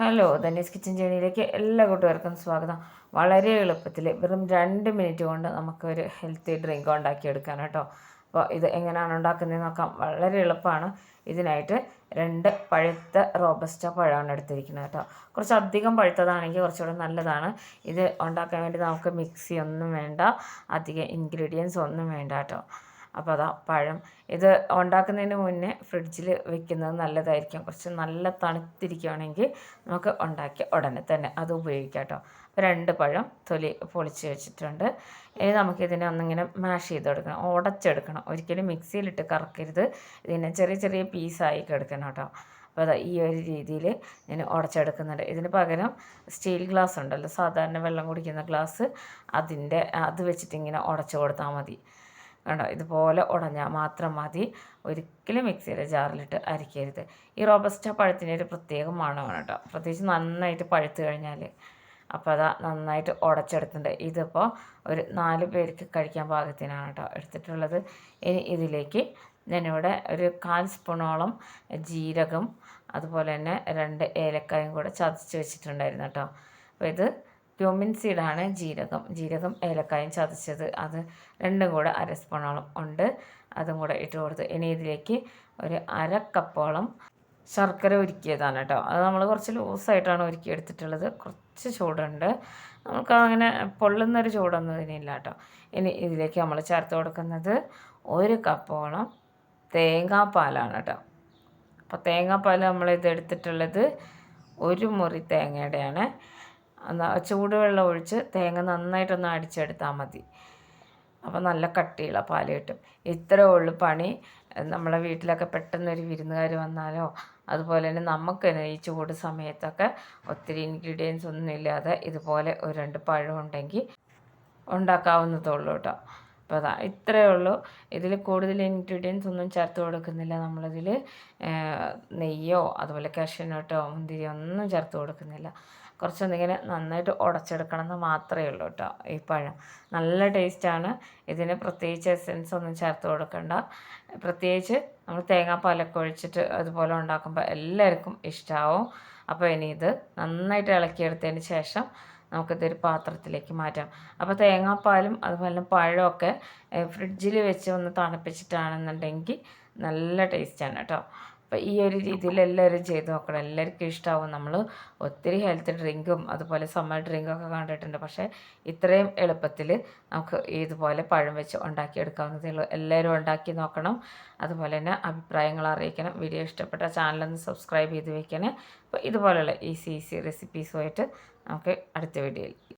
Hello Dhani's kitchen ജേണിയിലേക്ക് എല്ലാ കൂട്ടുകാർക്കും സ്വാഗതം. വളരെ എളുപ്പത്തിൽ വെറും രണ്ട് മിനിറ്റ് കൊണ്ട് നമുക്കൊരു ഹെൽത്തി ഡ്രിങ്ക് ഉണ്ടാക്കിയെടുക്കാൻ കേട്ടോ. അപ്പോൾ ഇത് എങ്ങനെയാണ് ഉണ്ടാക്കുന്നത് നോക്കാം. വളരെ എളുപ്പമാണ്. ഇതിനായിട്ട് രണ്ട് പഴുത്ത റോബസ്റ്റ പഴമാണ് എടുത്തിരിക്കുന്നത് കേട്ടോ. കുറച്ച് അധികം പഴുത്തതാണെങ്കിൽ കുറച്ചുകൂടെ നല്ലതാണ്. ഇത് ഉണ്ടാക്കാൻ വേണ്ടി നമുക്ക് മിക്സി ഒന്നും വേണ്ട അധികം ഇൻഗ്രീഡിയൻസ് ഒന്നും വേണ്ട കേട്ടോ. അപ്പോൾ അതാ പഴം. ഇത് ഉണ്ടാക്കുന്നതിന് മുന്നേ ഫ്രിഡ്ജിൽ വെക്കുന്നത് നല്ലതായിരിക്കും. കുറച്ച് നല്ല തണുത്തിരിക്കുകയാണെങ്കിൽ നമുക്ക് ഉണ്ടാക്കിയ ഉടനെ തന്നെ അത് ഉപയോഗിക്കാം കേട്ടോ. അപ്പോൾ രണ്ട് പഴം തൊലി പൊളിച്ച് വെച്ചിട്ടുണ്ട്. ഇനി നമുക്കിതിനെ ഒന്നിങ്ങനെ മാഷ് ചെയ്ത് കൊടുക്കണം. ഉടച്ചെടുക്കണം. ഒരിക്കലും മിക്സിയിലിട്ട് കറക്കരുത്. ഇതിനെ ചെറിയ ചെറിയ പീസായി കിടക്കണം കേട്ടോ. അപ്പോൾ അതാ ഈ ഒരു രീതിയിൽ ഞാൻ ഉടച്ചെടുക്കുന്നുണ്ട്. ഇതിന് പകരം സ്റ്റീൽ ഗ്ലാസ് ഉണ്ടല്ലോ. സാധാരണ വെള്ളം കുടിക്കുന്ന ഗ്ലാസ് അതിന്റെ അത് വെച്ചിട്ട് ഇങ്ങനെ ഉടച്ചു കൊടുത്താൽ മതി. കണ്ടോ? ഇതുപോലെ ഉടഞ്ഞാൽ മാത്രം മതി. ഒരിക്കലും മിക്സിയുടെ ജാറിലിട്ട് അരിക്കരുത്. ഈ റോബസ്റ്റ പഴത്തിന്റെ ഒരു പ്രത്യേക മണമാണ് കേട്ടോ. പ്രത്യേകിച്ച് നന്നായിട്ട് പഴുത്ത് കഴിഞ്ഞാൽ അപ്പോൾ അതാ നന്നായിട്ട് ഉടച്ചെടുത്തിട്ടുണ്ട്. ഇതിപ്പോൾ ഒരു നാല് പേർക്ക് കഴിക്കാൻ പാകത്തിനാണ് കേട്ടോ എടുത്തിട്ടുള്ളത്. ഇനി ഇതിലേക്ക് ഞാനിവിടെ ഒരു കാൽ സ്പൂണോളം ജീരകം അതുപോലെ തന്നെ രണ്ട് ഏലക്കായും കൂടെ ചതച്ച് വെച്ചിട്ടുണ്ടായിരുന്നു കേട്ടോ. അപ്പോൾ ഇത് ക്യൂമിൻ സീഡാണ് ജീരകം. ജീരകം ഏലക്കായും ചതച്ചത്. അത് രണ്ടും കൂടെ അര സ്പൂണോളം ഉണ്ട്. അതും കൂടെ ഇട്ട് കൊടുത്ത് ഇനി ഇതിലേക്ക് ഒരു അര കപ്പോളം ശർക്കര ഒരുക്കിയതാണ് കേട്ടോ. അത് നമ്മൾ കുറച്ച് ലൂസായിട്ടാണ് ഉരുക്കി എടുത്തിട്ടുള്ളത് കുറച്ച് ചൂടുണ്ട്. നമുക്ക് അങ്ങനെ പൊള്ളുന്നൊരു ചൂടൊന്നും ഇതിനില്ല കേട്ടോ. ഇനി ഇതിലേക്ക് നമ്മൾ ചേർത്ത് കൊടുക്കുന്നത് ഒരു കപ്പോളം തേങ്ങാപ്പാലാണ് കേട്ടോ. അപ്പോൾ തേങ്ങാപ്പാൽ നമ്മൾ ഇത് എടുത്തിട്ടുള്ളത് ഒരു മുറി തേങ്ങയുടെയാണ്. ചൂടുവെള്ളം ഒഴിച്ച് തേങ്ങ നന്നായിട്ടൊന്ന് അടിച്ചെടുത്താൽ മതി. അപ്പോൾ നല്ല കട്ടിയുള്ള പാൽ കിട്ടും. ഇത്രേ ഉള്ളു പണി. നമ്മളെ വീട്ടിലൊക്കെ പെട്ടെന്നൊരു വിരുന്നുകാർ വന്നാലോ അതുപോലെ തന്നെ നമുക്ക് തന്നെ ഈ ചൂട് സമയത്തൊക്കെ ഒത്തിരി ഇൻഗ്രീഡിയൻസ് ഒന്നും ഇല്ലാതെ ഇതുപോലെ ഒരു രണ്ട് പഴം ഉണ്ടെങ്കിൽ ഉണ്ടാക്കാവുന്നതുള്ളൂ കേട്ടോ. അപ്പോൾ അതാ ഇത്രയേ ഉള്ളൂ. ഇതിൽ കൂടുതൽ ഇൻഗ്രീഡിയൻസ് ഒന്നും ചേർത്ത് കൊടുക്കുന്നില്ല നമ്മളിതിൽ നെയ്യോ അതുപോലെ കഷ്നട്ടോ മുന്തിരിയോ ഒന്നും ചേർത്ത് കൊടുക്കുന്നില്ല. കുറച്ചൊന്നിങ്ങനെ നന്നായിട്ട് ഉടച്ചെടുക്കണം എന്ന് മാത്രമേ ഉള്ളൂ കേട്ടോ ഈ പഴം. നല്ല ടേസ്റ്റാണ്. ഇതിന് പ്രത്യേകിച്ച് എസെൻസ് ഒന്നും ചേർത്ത് കൊടുക്കണ്ട. പ്രത്യേകിച്ച് നമ്മൾ തേങ്ങാപ്പാലൊക്കെ ഒഴിച്ചിട്ട് അതുപോലെ ഉണ്ടാക്കുമ്പോൾ എല്ലാവർക്കും ഇഷ്ടമാവും അപ്പോൾ ഇനി ഇത് നന്നായിട്ട് ഇളക്കിയെടുത്തതിന് ശേഷം നമുക്കിതൊരു പാത്രത്തിലേക്ക് മാറ്റാം. അപ്പോൾ തേങ്ങാപ്പാലും അതുപോലെ പഴമൊക്കെ ഫ്രിഡ്ജിൽ വെച്ച് ഒന്ന് തണുപ്പിച്ചിട്ടാണെന്നുണ്ടെങ്കിൽ നല്ല ടേസ്റ്റാണ് കേട്ടോ. അപ്പോൾ ഈ ഒരു രീതിയിൽ എല്ലാവരും ചെയ്ത് നോക്കണം. എല്ലാവർക്കും ഇഷ്ടമാവും നമ്മൾ ഒത്തിരി ഹെൽത്ത് ഡ്രിങ്കും അതുപോലെ സമ്മർ ഡ്രിങ്കൊക്കെ കണ്ടിട്ടുണ്ട്. പക്ഷേ ഇത്രയും എളുപ്പത്തിൽ നമുക്ക് ഇതുപോലെ പഴം വെച്ച് ഉണ്ടാക്കിയെടുക്കാവുന്നതേ ഉള്ളൂ. എല്ലാവരും ഉണ്ടാക്കി നോക്കണം. അതുപോലെ തന്നെ അഭിപ്രായങ്ങൾ അറിയിക്കണം. വീഡിയോ ഇഷ്ടപ്പെട്ട ചാനലൊന്ന് സബ്സ്ക്രൈബ് ചെയ്ത് വെക്കണേ. അപ്പോൾ ഇതുപോലെയുള്ള ഈസി ഈസി റെസിപ്പീസുമായിട്ട് നമുക്ക് അടുത്ത വീഡിയോയിൽ